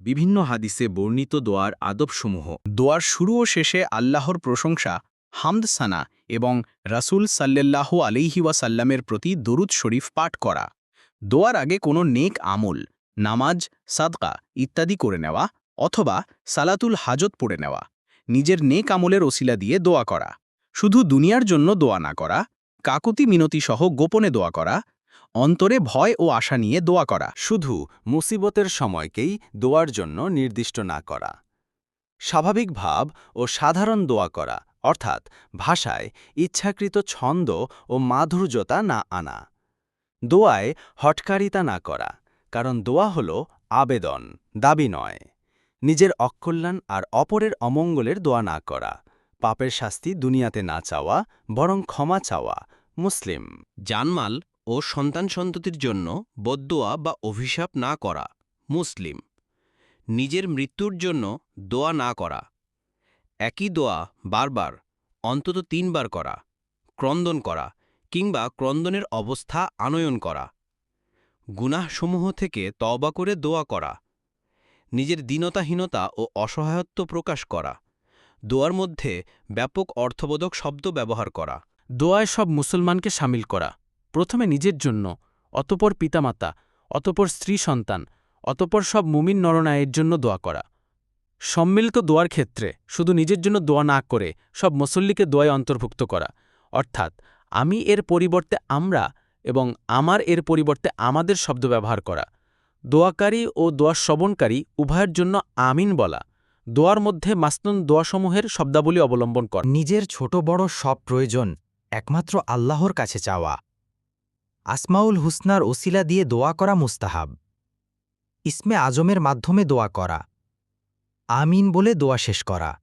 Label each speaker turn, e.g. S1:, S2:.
S1: বিভিন্ন হাদিসে বর্ণিত দোয়ার আদবসমূহ।
S2: দোয়ার শুরু ও শেষে আল্লাহর প্রশংসা, হামদ সানা এবং রাসূল সাল্লাল্লাহ আলিহি ওয়াসাল্লামের প্রতি দরুদ শরীফ পাঠ করা। দোয়ার আগে কোনো নেক আমল, নামাজ, সাদকা ইত্যাদি করে নেওয়া অথবা সালাতুল হাজত পড়ে নেওয়া, নিজের নেক আমলের ওসিলা দিয়ে দোয়া করা। শুধু দুনিয়ার জন্য দোয়া না করা, কাকুতি মিনতি সহ গোপনে দোয়া করা অন্তরে ভয় ও আশা নিয়ে দোয়া করা,
S1: শুধু মুসিবতের সময়কেই দোয়ার জন্য নির্দিষ্ট না করা। স্বাভাবিক ভাব ও সাধারণ দোয়া করা, অর্থাৎ ভাষায় ইচ্ছাকৃত ছন্দ ও মাধুর্যতা না আনা। দোয়ায় হটকারিতা না করা, কারণ দোয়া হল আবেদন, দাবি নয়। নিজের অকল্যাণ আর অপরের অমঙ্গলের দোয়া না করা, পাপের শাস্তি দুনিয়াতে না চাওয়া, বরং ক্ষমা চাওয়া, মুসলিম।
S3: জানমাল ও সন্তান সন্ততির জন্য বদদোয়া বা অভিশাপ না করা, মুসলিম। নিজের মৃত্যুর জন্য দোয়া না করা। একই দোয়া বারবার, অন্তত তিনবার করা, ক্রন্দন করা কিংবা ক্রন্দনের অবস্থা আনয়ন করা। গুনাহসমূহ থেকে তওবা করে দোয়া করা। নিজের দীনতাহীনতা ও অসহায়ত্ব প্রকাশ করা। দোয়ার মধ্যে ব্যাপক অর্থবোধক শব্দ ব্যবহার করা।
S4: দোয়ায় সব মুসলমানকে সামিল করা। প্রথমে নিজের জন্য, অতপর পিতামাতা, অতপর স্ত্রী সন্তান, অতপর সব মুমিন নরনায়ের জন্য দোয়া করা। সম্মিলিত দোয়ার ক্ষেত্রে শুধু নিজের জন্য দোয়া না করে সব মুসল্লিকে দোয়ায় অন্তর্ভুক্ত করা। অর্থাৎ, আমি এর পরিবর্তে আমরা এবং আমার এর পরিবর্তে আমাদের শব্দ ব্যবহার করা। দোয়াকারী ও দোয়া শ্রবণকারী উভয়ের জন্য আমিন বলা। দোয়ার মধ্যে মাসনুন দোয়াসমূহের শব্দাবলী অবলম্বন কর।
S5: নিজের ছোট বড় সব প্রয়োজন একমাত্র আল্লাহর কাছে চাওয়া। আসমাউল হুসনার ওসিলা দিয়ে দোয়া করা মুস্তাহাব। ইসমে আজমের মাধ্যমে দোয়া করা। আমিন বলে দোয়া শেষ করা।